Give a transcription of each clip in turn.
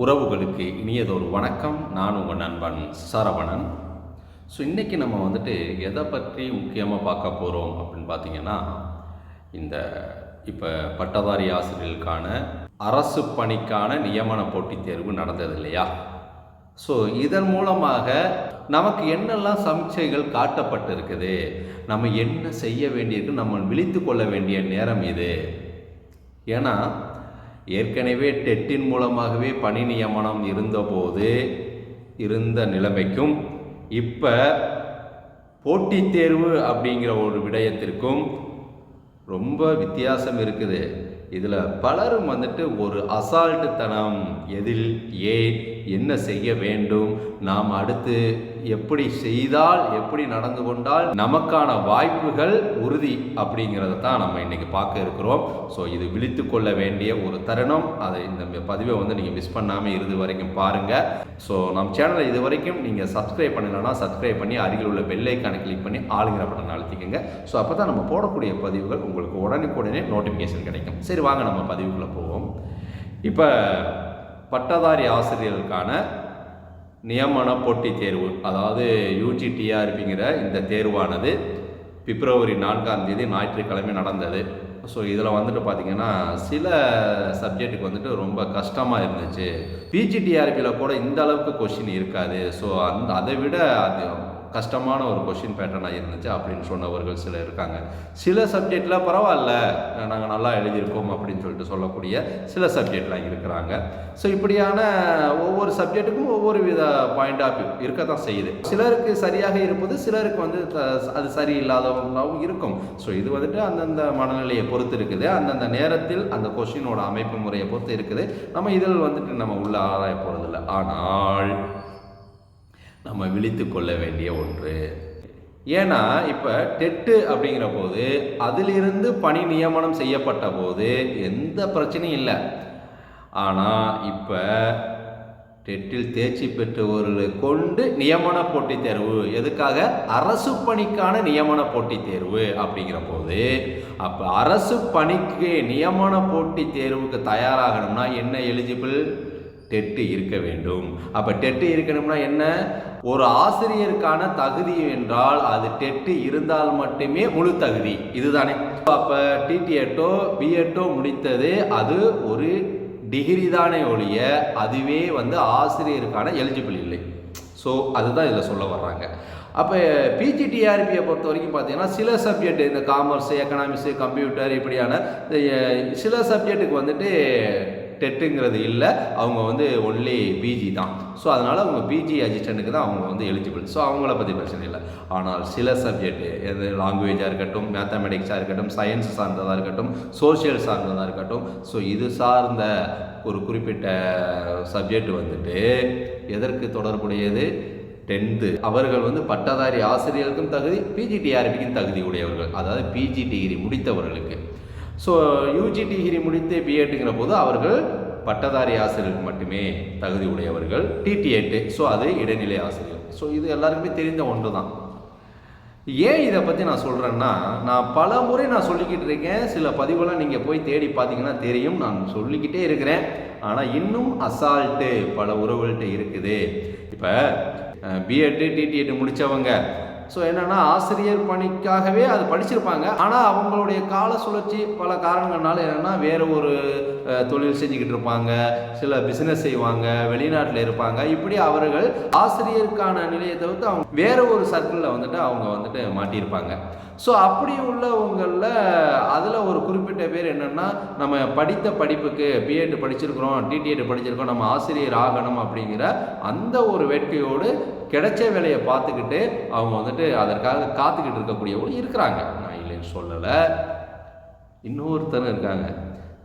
உறவுகளுக்கு இனியதொரு வணக்கம். நான் உங்கள் நண்பன் சரவணன். ஸோ இன்றைக்கி நம்ம வந்துட்டு எதை பற்றி முக்கியமாக பார்க்க போகிறோம் அப்படின்னு பார்த்தீங்கன்னா இந்த இப்போ பட்டதாரி ஆசிரியர்களுக்கான அரசு பணிக்கான நியமன போட்டித் தேர்வு நடந்தது இல்லையா? ஸோ இதன் மூலமாக நமக்கு என்னெல்லாம் சமீட்சைகள் காட்டப்பட்டிருக்குது? நம்ம என்ன செய்ய வேண்டியிருக்கு? நம்ம விழித்து கொள்ள வேண்டிய நேரம் இது. ஏன்னா ஏற்கனவே டெட்டின் மூலமாகவே பணி நியமனம் இருந்தபோது இருந்த நிலைமைக்கும் இப்போ போட்டித் தேர்வு அப்படிங்கிற ஒரு விடயத்திற்கும் ரொம்ப வித்தியாசம் இருக்குது. இதில் பலரும் வந்துட்டு ஒரு அசால்ட்டுத்தனம் எதில் ஏன் என்ன செய்ய வேண்டும் நாம் அடுத்து எப்படி செய்தால் எப்படி நடந்து கொண்டால் நமக்கான வாய்ப்புகள் உறுதி அப்படிங்கிறத தான் நம்ம இன்றைக்கி பார்க்க இருக்கிறோம். ஸோ இது விழித்து கொள்ள வேண்டிய ஒரு தருணம். அதை இந்த பதிவை வந்து நீங்கள் மிஸ் பண்ணாமல் இறுதி வரைக்கும் பாருங்கள் ஸோ நம்ம சேனலை இது வரைக்கும் நீங்கள் சப்ஸ்கிரைப் பண்ணலைன்னா சப்ஸ்கிரைப் பண்ணி அருகில் உள்ள பெல்லைக்கான கிளிக் பண்ணி ஆளுங்கிற பட்டன் அழுத்திக்கங்க. ஸோ அப்போ தான் நம்ம போடக்கூடிய பதிவுகள் உங்களுக்கு உடனுக்குடனே நோட்டிஃபிகேஷன் கிடைக்கும். சரி வாங்க நம்ம பதிவுக்குள்ளே போவோம். இப்போ பட்டதாரி ஆசிரியர்களுக்கான நியமன போட்டித் தேர்வு அதாவது யூஜிடிஆர்பிங்கிற இந்த தேர்வானது பிப்ரவரி நான்காம் தேதி ஞாயிற்றுக்கிழமை நடந்தது. ஸோ இதில் வந்துட்டு பார்த்திங்கன்னா சில சப்ஜெக்ட்டுக்கு வந்துட்டு ரொம்ப கஷ்டமாக இருந்துச்சு. பிஜிடிஆர்பியில் கூட இந்த அளவுக்கு கொஷின் இருக்காது. ஸோ அந்த அதை விட அது கஷ்டமான ஒரு கொஷின் பேட்டர்னாக இருந்துச்சு அப்படின்னு சொன்னவர்கள் சில இருக்காங்க. சில சப்ஜெக்டில் பரவாயில்ல நாங்கள் நல்லா எழுதியிருக்கோம் அப்படின்னு சொல்லிட்டு சொல்லக்கூடிய சில சப்ஜெக்ட்லாம் இருக்கிறாங்க. ஸோ இப்படியான ஒவ்வொரு சப்ஜெக்ட்டுக்கும் ஒவ்வொரு வித பாயிண்ட் ஆஃப் இருக்க தான் செய்யுது. சிலருக்கு சரியாக இருப்பது சிலருக்கு வந்து அது சரியில்லாதவங்களாகவும் இருக்கும். ஸோ இது வந்துட்டு அந்தந்த மனநிலையை பொறுத்து இருக்குது. அந்தந்த நேரத்தில் அந்த கொஷினோட அமைப்பு முறையை பொறுத்து இருக்குது. நம்ம இதில் வந்துட்டு நம்ம உள்ள ஆராய போகிறதில்ல ஆனால் நம்ம விழித்து கொள்ள வேண்டிய ஒன்று. ஏன்னா இப்போ டெட்டு அப்படிங்கிற போது அதிலிருந்து பணி நியமனம் செய்யப்பட்ட போது எந்த பிரச்சனையும் இல்லை. ஆனால் இப்போ டெட்டில் தேர்ச்சி பெற்றவர்களை கொண்டு நியமன போட்டித் தேர்வு எதுக்காக? அரசு பணிக்கான நியமன போட்டித் தேர்வு அப்படிங்கிற போது அப்போ அரசு பணிக்கு நியமன போட்டித் தேர்வுக்கு தயாராகணும்னா என்ன எலிஜிபிள் டெட்டு இருக்க வேண்டும். அப்போ டெட்டு இருக்கணும்னா என்ன? ஒரு ஆசிரியருக்கான தகுதி என்றால் அது டெட்டு இருந்தால் மட்டுமே முழு தகுதி. இதுதானே. அப்போ டிடிஎட்டோ பிஎட்டோ முடித்தது அது ஒரு டிகிரி தானே ஒழிய அதுவே வந்து ஆசிரியருக்கான எலிஜிபிள் இல்லை. ஸோ அதுதான் இதில் சொல்ல வர்றாங்க. அப்போ பிஜிடிஆர்பியை பொறுத்த வரைக்கும் பார்த்தீங்கன்னா சில சப்ஜெக்ட் இந்த காமர்ஸ் எக்கனாமிக்ஸு கம்ப்யூட்டர் இப்படியான சில சப்ஜெக்ட்டுக்கு வந்துட்டு டெட்டுங்கிறது இல்லை அவங்க வந்து ஒன்லி பிஜி தான். ஸோ அதனால் அவங்க பிஜி அசிஸ்டண்ட்டுக்கு தான் அவங்க வந்து எலிஜிபிள் ஸோ அவங்கள பற்றி பிரச்சனை இல்லை. ஆனால் சில சப்ஜெக்ட் எது லாங்குவேஜாக இருக்கட்டும் மேத்தமெட்டிக்ஸாக இருக்கட்டும் சயின்ஸ் சார்ந்ததாக இருக்கட்டும் சோஷியல் சார்ந்ததாக இருக்கட்டும் ஸோ இது சார்ந்த ஒரு குறிப்பிட்ட சப்ஜெக்ட் வந்துட்டு எதற்கு தொடர்புடையது? டென்த்து அவர்கள் வந்து பட்டதாரி ஆசிரியருக்கும் தகுதி பிஜிடிஆர்பிக்கும் தகுதி உடையவர்கள். அதாவது பிஜி டிகிரி முடித்தவர்களுக்கு. ஸோ யூஜி டிகிரி முடித்து பிஎட்டுங்கிற போது அவர்கள் பட்டதாரி ஆசிரியருக்கு மட்டுமே தகுதி உடையவர்கள் டிடிஎட்டு ஸோ அது இடைநிலை ஆசிரியர். ஸோ இது எல்லாருக்குமே தெரிந்த ஒன்று தான் ஏன் இதை பற்றி நான் சொல்கிறேன்னா நான் பல முறை நான் சொல்லிக்கிட்டு இருக்கேன். சில பதிவெல்லாம் நீங்கள் போய் தேடி பார்த்தீங்கன்னா தெரியும். நான் சொல்லிக்கிட்டே இருக்கிறேன். ஆனால் இன்னும் அசால்ட்டு பல உறவுகள்கிட்ட இருக்குது. இப்போ பிஎட்டு டிடிஎட்டு முடித்தவங்க ஸோ என்னென்னா ஆசிரியர் பணிக்காகவே அது படிச்சிருப்பாங்க. ஆனால் அவங்களுடைய கால சுழற்சி பல காரணங்கள்னால என்னென்னா வேறு ஒரு தொழில் செஞ்சுக்கிட்டு இருப்பாங்க சில பிஸ்னஸ் செய்வாங்க வெளிநாட்டில் இருப்பாங்க. இப்படி அவர்கள் ஆசிரியருக்கான நிலையை தவிர்த்து அவங்க வேறு ஒரு சர்க்கிளில் வந்துட்டு அவங்க வந்துட்டு மாட்டியிருப்பாங்க. ஸோ அப்படி உள்ளவங்களில் அதில் ஒரு குறிப்பிட்ட பேர் என்னென்னா நம்ம படித்த படிப்புக்கு பிஎட் படிச்சிருக்கிறோம் டிடிஎட் படிச்சிருக்கோம் நம்ம ஆசிரியர் ஆகணும் அப்படிங்கிற அந்த ஒரு வேட்கையோடு கிடைச்ச வேலையை பார்த்துக்கிட்டு அவங்க வந்துட்டு அதற்காக காத்துக்கிட்டு இருக்கக்கூடியவங்களும் இருக்கிறாங்க. நான் இல்லைன்னு சொல்லலை. இன்னொருத்தரும் இருக்காங்க.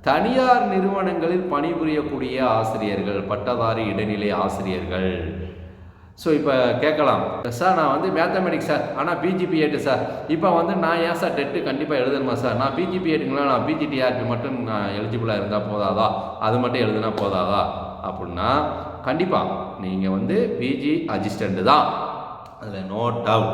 தனியார் நிறுவனங்களில் பணிபுரியக்கூடிய ஆசிரியர்கள் பட்டதாரி இடைநிலை ஆசிரியர்கள். ஸோ இப்போ கேட்கலாம். சார் நான் வந்து மேத்தமெட்டிக்ஸ் சார் ஆனால் பிஜிபிஎட்டு சார் இப்போ வந்து நான் ஏன் சார் டெட்டு கண்டிப்பாக எழுதணுமா சார் நான் பிஜிபிஎட்டுங்களா நான் பிஜிடிஆர்பி மட்டும் நான் எலிஜிபிளாக இருந்தால் போதாதா? அது மட்டும் எழுதுனா போதாதா? அப்படின்னா கண்டிப்பாக நீங்கள் வந்து பிஜி அசிஸ்டண்ட்டு தான். அதில் நோ டவுட்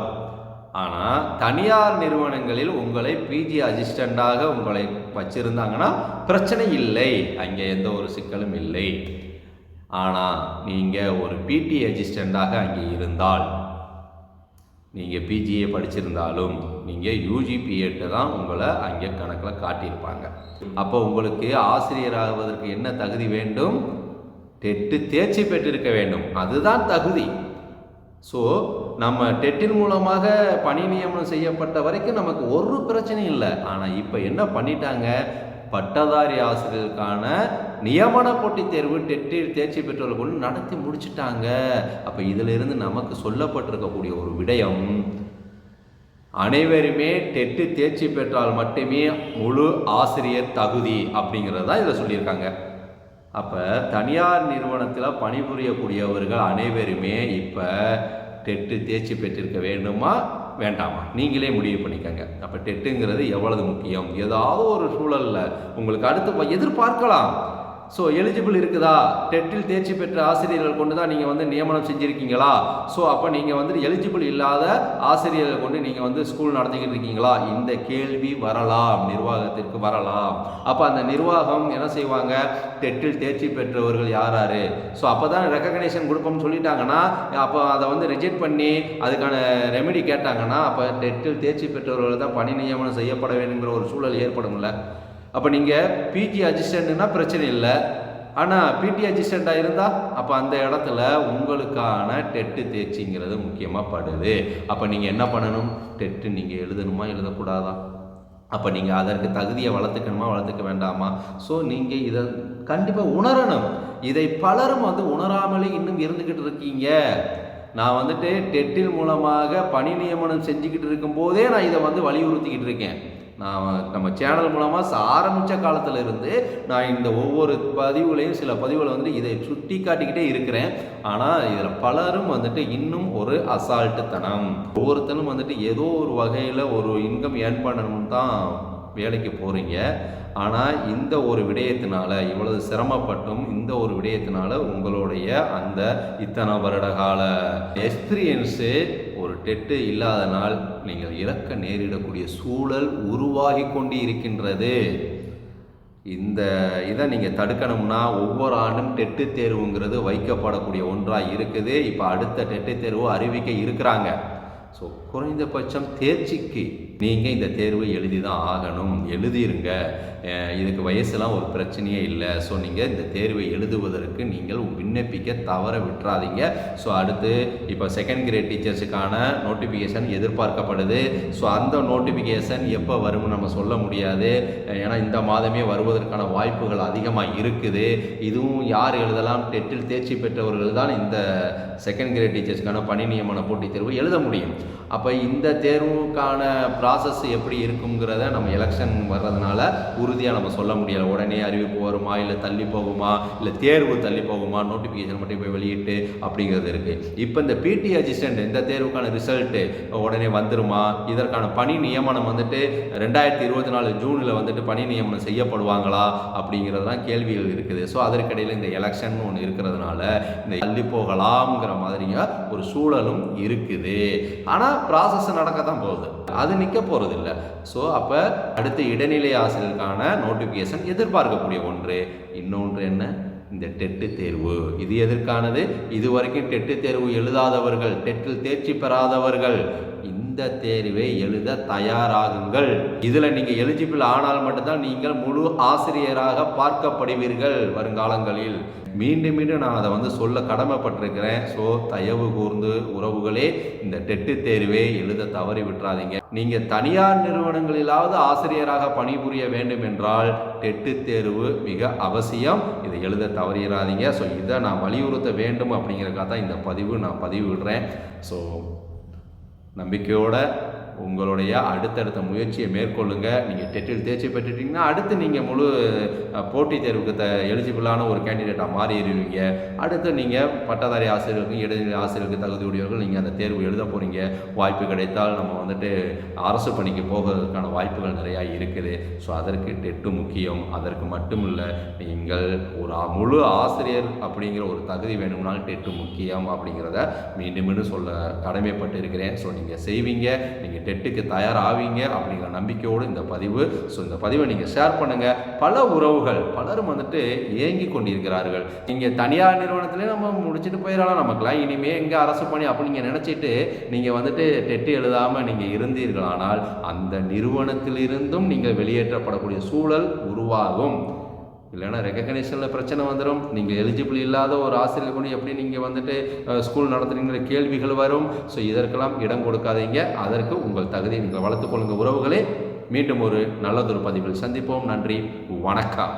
ஆனால் தனியார் நிறுவனங்களில் உங்களை பிஜி அசிஸ்டண்ட்டாக உங்களை வச்சுருந்தாங்கன்னா பிரச்சனை இல்லை. அங்கே எந்த ஒரு சிக்கலும் இல்லை. ஆனால் நீங்கள் ஒரு பிடி அசிஸ்டண்ட்டாக அங்கே இருந்தால் நீங்கள் பிஜிஏ படிச்சிருந்தாலும் நீங்கள் யூஜிபிஎட்டு தான் உங்களை அங்கே கணக்கில் காட்டியிருப்பாங்க. அப்போ உங்களுக்கு ஆசிரியராகுவதற்கு என்ன தகுதி வேண்டும்? டெட்டு தேர்ச்சி பெற்றிருக்க வேண்டும். அதுதான் தகுதி. ஸோ நம்ம டெட்டின் மூலமாக பணி நியமனம் செய்யப்பட்ட வரைக்கும் நமக்கு ஒரு பிரச்சனையும் இல்லை. ஆனால் இப்போ என்ன பண்ணிட்டாங்க? பட்டதாரி ஆசிரியர்களுக்கான நியமன போட்டித் தேர்வு டெட்டில் தேர்ச்சி பெற்றவர்கள் நடத்தி முடிச்சிட்டாங்க. அப்போ இதிலிருந்து நமக்கு சொல்லப்பட்டிருக்கக்கூடிய ஒரு விடயம் அனைவருமே டெட்டு தேர்ச்சி பெற்றால் மட்டுமே முழு ஆசிரியர் தகுதி அப்படிங்கிறது தான் இதில் சொல்லியிருக்காங்க. அப்போ தனியார் நிறுவனத்தில் பணிபுரியக்கூடியவர்கள் அனைவருமே இப்போ டெட்டு தேர்ச்சி பெற்றிருக்க வேண்டுமா? வேண்டாமா? நீங்களே முடிவு பண்ணிக்கங்க. அப்போ டெட்டுங்கிறது எவ்வளவு முக்கியம்? ஏதாவது ஒரு சூழலில் உங்களுக்கு அடுத்து எதிர்பார்க்கலாம். ஸோ எலிஜிபிள் இருக்குதா? டெட்டில் தேர்ச்சி பெற்ற ஆசிரியர்கள் கொண்டு தான் நீங்கள் வந்து நியமனம் செஞ்சுருக்கீங்களா? ஸோ அப்போ நீங்கள் வந்து எலிஜிபிள் இல்லாத ஆசிரியர்களை கொண்டு நீங்கள் வந்து ஸ்கூல் நடத்திக்கிட்டு இருக்கீங்களா? இந்த கேள்வி வரலாம் நிர்வாகத்திற்கு வரலாம். அப்போ அந்த நிர்வாகம் என்ன செய்வாங்க? டெட்டில் தேர்ச்சி பெற்றவர்கள் யார் யார் ஸோ அப்போ தான் ரெக்கக்னேஷன் கொடுப்போம்னு சொல்லிட்டாங்கன்னா அப்போ அதை வந்து ரிஜெக்ட் பண்ணி அதுக்கான ரெமெடி கேட்டாங்கன்னா அப்போ டெட்டில் தேர்ச்சி பெற்றவர்கள் தான் பணி நியமனம் செய்யப்பட வேண்டுங்கிற ஒரு சூழல் ஏற்படும்ல. அப்போ நீங்கள் பிஜி அசிஸ்டண்ட்னா பிரச்சனை இல்லை. ஆனால் பிடி அசிஸ்டண்ட்டாக இருந்தால் அப்போ அந்த இடத்துல உங்களுக்கான டெட்டு தேர்ச்சிங்கிறது முக்கியமாக படுது. அப்போ நீங்கள் என்ன பண்ணணும்? டெட்டு நீங்கள் எழுதணுமா எழுதக்கூடாதா? அப்போ நீங்கள் அதற்கு தகுதியை வளர்த்துக்கணுமா வளர்த்துக்க வேண்டாமா? ஸோ நீங்கள் இதை கண்டிப்பாக உணரணும். இதை பலரும் வந்து உணராமலே இன்னும் இருந்துக்கிட்டு இருக்கீங்க. நான் வந்துட்டு டெட்டில் மூலமாக பணி நியமனம் செஞ்சுக்கிட்டு இருக்கும்போதே நான் இதை வந்து வலியுறுத்திக்கிட்டு இருக்கேன். நான் நம்ம சேனல் மூலமாக ஆரம்பித்த காலத்தில் இருந்து நான் இந்த ஒவ்வொரு பதிவுகளையும் சில பதிவுகளை வந்துட்டு இதை சுட்டி காட்டிக்கிட்டே இருக்கிறேன். ஆனால் இதில் பலரும் வந்துட்டு இன்னும் ஒரு அசால்ட்டுத்தனம் ஒவ்வொருத்தரும் வந்துட்டு ஏதோ ஒரு வகையில் ஒரு இன்கம் ஏர்ன் பண்ணணும்னு தான் வேலைக்கு போகிறீங்க ஆனால் இந்த ஒரு விடயத்தினால இவ்வளவு சிரமப்பட்டும் இந்த ஒரு விடயத்தினால உங்களுடைய அந்த இத்தனை வருட கால எக்ஸ்பீரியன்ஸு ஒரு டெட்டு இல்லாதனால் நீங்கள் இறக்க நேரிடக்கூடிய சூழல் உருவாகி கொண்டு இருக்கின்றது இந்த இதை நீங்கள் தடுக்கணும்னா ஒவ்வொரு ஆண்டும் டெட்டு தேர்வுங்கிறது வைக்கப்படக்கூடிய ஒன்றாக இருக்குது. இப்போ அடுத்த டெட்டு தேர்வு அறிவிக்க இருக்கிறாங்க. ஸோ குறைந்தபட்சம் தேர்ச்சிக்கு நீங்கள் இந்த தேர்வை எழுதி தான் ஆகணும். எழுதிருங்க. இதுக்கு வயசுலாம் ஒரு பிரச்சனையே இல்லை. ஸோ நீங்கள் இந்த தேர்வை எழுதுவதற்கு நீங்கள் விண்ணப்பிக்க தவற விட்டுறாதீங்க. ஸோ அடுத்து இப்போ செகண்ட் கிரேட் டீச்சர்ஸுக்கான நோட்டிஃபிகேஷன் எதிர்பார்க்கப்படுது. ஸோ அந்த நோட்டிஃபிகேஷன் எப்போ வரும்னு நம்ம சொல்ல முடியாது. ஏன்னா இந்த மாதமே வருவதற்கான வாய்ப்புகள் அதிகமாக இருக்குது. இதுவும் யார் எழுதலாம்? டெட்டில் தேர்ச்சி பெற்றவர்கள் தான் இந்த செகண்ட் கிரேட் டீச்சர்ஸ்க்கான பணி நியமன போட்டித் தேர்வு எழுத முடியும். அப்போ இந்த தேர்வுக்கான ப்ராசஸ் எப்படி இருக்குங்கிறத நம்ம எலெக்ஷன் வர்றதுனால உறுதியாக நம்ம சொல்ல முடியலை. உடனே அறிவிப்பு வருமா? இல்லை தள்ளி போகுமா? இல்லை தேர்வு தள்ளி போகுமா? நோட்டிஃபிகேஷன் மட்டும் போய் வெளியிட்டு அப்படிங்கிறது இருக்குது இப்போ இந்த பிடி அசிஸ்டண்ட் இந்த தேர்வுக்கான ரிசல்ட்டு உடனே வந்துருமா? இதற்கான பணி நியமனம் வந்துட்டு ரெண்டாயிரத்தி இருபத்தி நாலு ஜூனில் வந்துட்டு பணி நியமனம் செய்யப்படுவாங்களா? அப்படிங்கிறதுலாம் கேள்விகள் இருக்குது. ஸோ அதற்கிடையில் இந்த எலெக்ஷன் ஒன்று இருக்கிறதுனால இந்த தள்ளி போகலாம்ங்கிற மாதிரியாக ஒரு சூழலும் இருக்குது. ஆனால் ப்ராசஸ் நடக்க தான் போகுது. அது நிற்க போகிறது இல்லை ஸோ அப்போ அடுத்த இடைநிலை ஆசிரியருக்கான நோட்டிஃபிகேஷன் எதிர்பார்க்கக்கூடிய ஒன்று. இன்னொன்று என்ன? இந்த டெட்டு தேர்வு. இது எதற்கானது? இதுவரைக்கும் டெட்டு தேர்வு எழுதாதவர்கள் டெட்டில் தேர்ச்சி பெறாதவர்கள். இந்த இந்த தேர்வை எழுத தயாராகுங்கள். இதில் நீங்கள் எலிஜிபிள் ஆனால் மட்டும்தான் நீங்கள் முழு ஆசிரியராக பார்க்கப்படுவீர்கள் வருங்காலங்களில். மீண்டும் மீண்டும் நான் அதை வந்து சொல்ல கடமைப்பட்டிருக்கிறேன். ஸோ தயவு கூர்ந்து உறவுகளே இந்த டெட்டு தேர்வை எழுத தவறி விட்டுறாதீங்க. நீங்கள் தனியார் நிறுவனங்களிலாவது ஆசிரியராக பணிபுரிய வேண்டும் என்றால் டெட்டு தேர்வு மிக அவசியம். இதை எழுத தவறிடாதீங்க ஸோ இதை நான் வலியுறுத்த வேண்டும் அப்படிங்கிறக்காக தான் இந்த பதிவு நான் பதிவு விடுறேன் ஸோ நம்பிக்கையோட உங்களுடைய அடுத்தடுத்த முயற்சியை மேற்கொள்ளுங்க. நீங்கள் டெட்டில் தேர்ச்சி பெற்றுட்டிங்கன்னா அடுத்து நீங்கள் முழு போட்டித் தேர்வுக்கு த எலிஜிபிளான ஒரு கேண்டிடேட்டாக மாறிடுவீங்க. அடுத்து நீங்கள் பட்டதாரி ஆசிரியர்களுக்கும் இடைநிலை ஆசிரியருக்கு தகுதியுடையவர்கள் நீங்கள் அந்த தேர்வு எழுத போகிறீங்க வாய்ப்பு கிடைத்தால் நம்ம வந்துட்டு அரசு பணிக்கு போகிறதுக்கான வாய்ப்புகள் நிறையா இருக்குது. ஸோ அதற்கு டெட்டு முக்கியம். அதற்கு மட்டும் இல்லை நீங்கள் ஒரு முழு ஆசிரியர் அப்படிங்கிற ஒரு தகுதி வேணும்னாலும் டெட்டு முக்கியம் அப்படிங்கிறத மீண்டும் மீண்டும் சொல்ல கடமைப்பட்டு இருக்கிறேன் ஸோ நீங்கள் செய்வீங்க. நீங்கள் டெட்டுக்கு தயாராவீங்க அப்படிங்கிற நம்பிக்கையோடு இந்த பதிவு. ஸோ இந்த பதிவை நீங்கள் ஷேர் பண்ணுங்கள் பல உறவுகள் பலரும் வந்துட்டு ஏங்கி கொண்டிருக்கிறார்கள். நீங்கள் தனியார் நிறுவனத்திலே நம்ம முடிச்சுட்டு போயிடலாம். நமக்குலாம் இனிமேல் எங்கே அரசு பணி அப்படி நீங்கள் நினச்சிட்டு நீங்கள் வந்துட்டு டெட்டு எழுதாமல் நீங்கள் இருந்தீர்களானால் அந்த நிறுவனத்திலிருந்தும் நீங்கள் வெளியேற்றப்படக்கூடிய சூழல் உருவாகும். இல்லைன்னா ரெக்கக்னேஷனில் பிரச்சனை வந்துடும் நீங்கள் எலிஜிபிள் இல்லாத ஒரு ஆசிரியர் கொண்டு எப்படி நீங்கள் வந்துட்டு ஸ்கூல் நடத்துறீங்கிற கேள்விகள் வரும். ஸோ இதற்கெல்லாம் இடம் கொடுக்காதீங்க. அதற்கு உங்கள் தகுதியை நீங்கள் வளர்த்துக்கொள்ளுங்க உறவுகளே. மீண்டும் ஒரு நல்லதொரு பதிவில் சந்திப்போம். நன்றி. வணக்கம்.